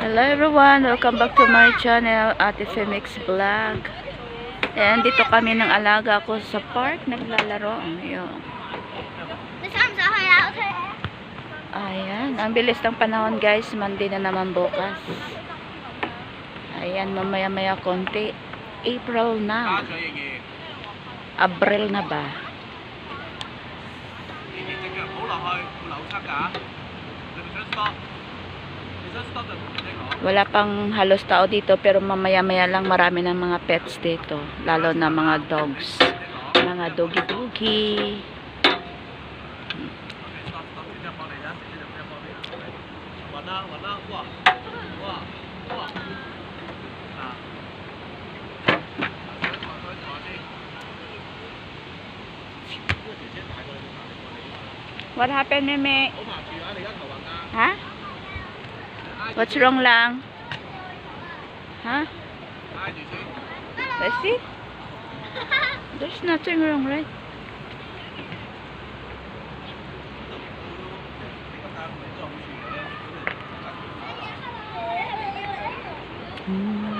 Hello everyone, welcome back to my channel Ate Femix Vlog. Ayan, dito kami ng alaga ko sa park, naglalaro. Ayun. Ayan, ang bilis ng panahon guys. Monday na naman bukas. Ayan, mamaya maya konti. April na. Abril na ba? Abril na ba? Wala pang halos tao dito pero mamaya-maya lang marami ng mga pets dito. Lalo na mga dogs. Mga doggy-doggy. What happened, Meme? Ha? Huh? What's wrong lang? Huh? Let's see. There's nothing wrong, right? Mm.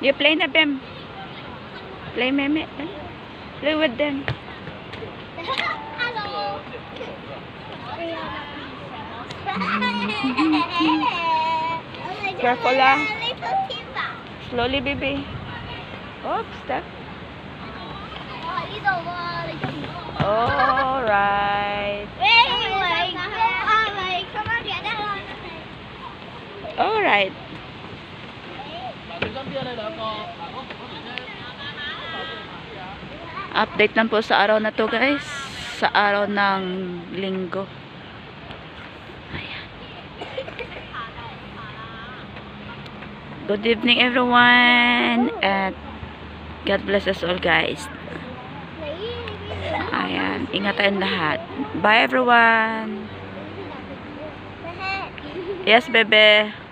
You play na, Bem. Play, Meme. Play with them. Careful, ah. Slowly, baby. Oops, step. Alright. Alright. 嗱，小 Update lang po sa araw na to guys. Sa araw ng linggo. Good evening everyone. At God bless us all guys. Ayan. Ingat tayong lahat. Bye everyone. Yes, bebe.